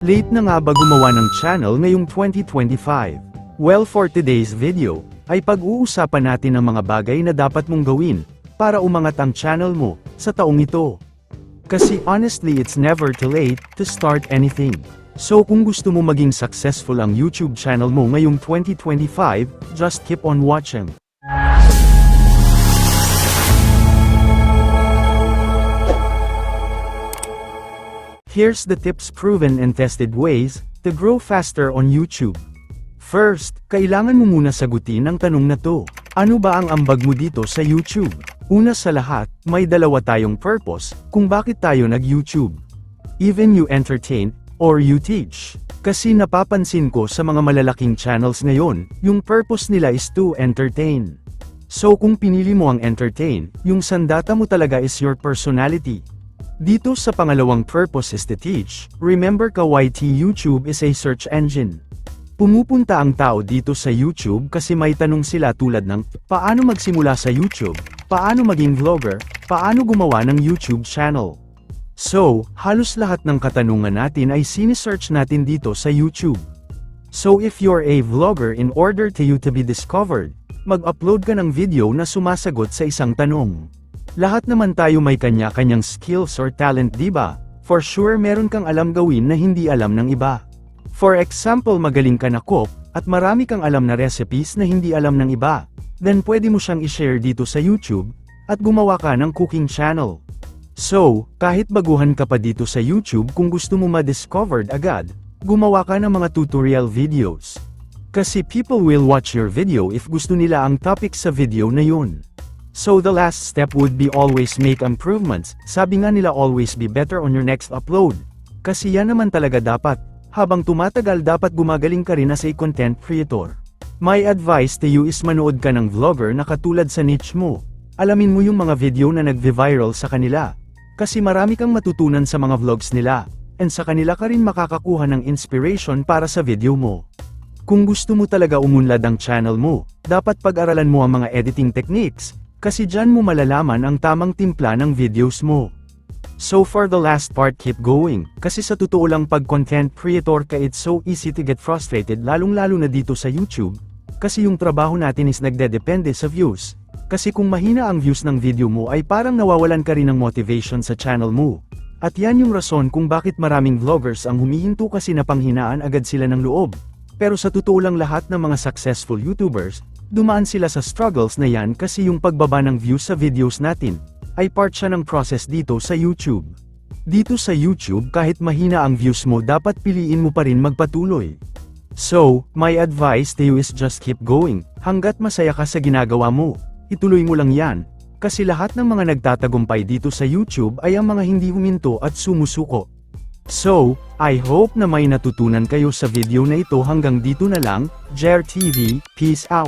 Late na nga ba gumawa ng channel ngayong 2025? Well for today's video, ay pag-uusapan natin ang mga bagay na dapat mong gawin, para umangat ang channel mo, sa taong ito. Kasi honestly it's never too late, to start anything. So kung gusto mo maging successful ang YouTube channel mo ngayong 2025, just keep on watching. Here's the tips proven and tested ways to grow faster on YouTube. First, kailangan mo muna sagutin ang tanong na to. Ano ba ang ambag mo dito sa YouTube? Una sa lahat, may dalawa tayong purpose kung bakit tayo nag-YouTube. Even you entertain, or you teach. Kasi napapansin ko sa mga malalaking channels ngayon, yung purpose nila is to entertain. So kung pinili mo ang entertain, yung sandata mo talaga is your personality. Dito sa pangalawang purpose is to teach, remember ka YT YouTube is a search engine. Pumupunta ang tao dito sa YouTube kasi may tanong sila tulad ng, paano magsimula sa YouTube, paano maging vlogger, paano gumawa ng YouTube channel. So, halos lahat ng katanungan natin ay sinesearch natin dito sa YouTube. So if you're a vlogger in order to you to be discovered, mag-upload ka ng video na sumasagot sa isang tanong. Lahat naman tayo may kanya-kanyang skills or talent di ba? For sure meron kang alam gawin na hindi alam ng iba. For example magaling ka na cook, at marami kang alam na recipes na hindi alam ng iba. Then pwede mo siyang i-share dito sa YouTube, at gumawa ka ng cooking channel. So, kahit baguhan ka pa dito sa YouTube kung gusto mo ma-discovered agad, gumawa ka ng mga tutorial videos. Kasi people will watch your video if gusto nila ang topic sa video na yun. So the last step would be always make improvements, sabi nga nila always be better on your next upload. Kasi yan naman talaga dapat, habang tumatagal dapat gumagaling ka rin as a content creator. My advice to you is manood ka ng vlogger na katulad sa niche mo. Alamin mo yung mga video na nag-viral sa kanila. Kasi marami kang matutunan sa mga vlogs nila, and sa kanila ka rin makakakuha ng inspiration para sa video mo. Kung gusto mo talaga umunlad ang channel mo, dapat pag-aralan mo ang mga editing techniques, kasi dyan mo malalaman ang tamang timpla ng videos mo. So for the last part keep going, kasi sa totoo lang pag content creator ka it's so easy to get frustrated lalong lalo na dito sa YouTube, kasi yung trabaho natin is nagdedepende sa views. Kasi kung mahina ang views ng video mo ay parang nawawalan ka rin ng motivation sa channel mo. At yan yung rason kung bakit maraming vloggers ang humihinto kasi na panghinaan agad sila ng loob. Pero sa totoo lang lahat ng mga successful YouTubers, dumaan sila sa struggles na yan kasi yung pagbaba ng views sa videos natin, ay part siya ng process dito sa YouTube. Dito sa YouTube kahit mahina ang views mo dapat piliin mo pa rin magpatuloy. So, my advice to you is just keep going, hanggat masaya ka sa ginagawa mo. Ituloy mo lang yan, kasi lahat ng mga nagtatagumpay dito sa YouTube ay ang mga hindi huminto at sumusuko. So, I hope na may natutunan kayo sa video na ito hanggang dito na lang, Jer TV, peace out.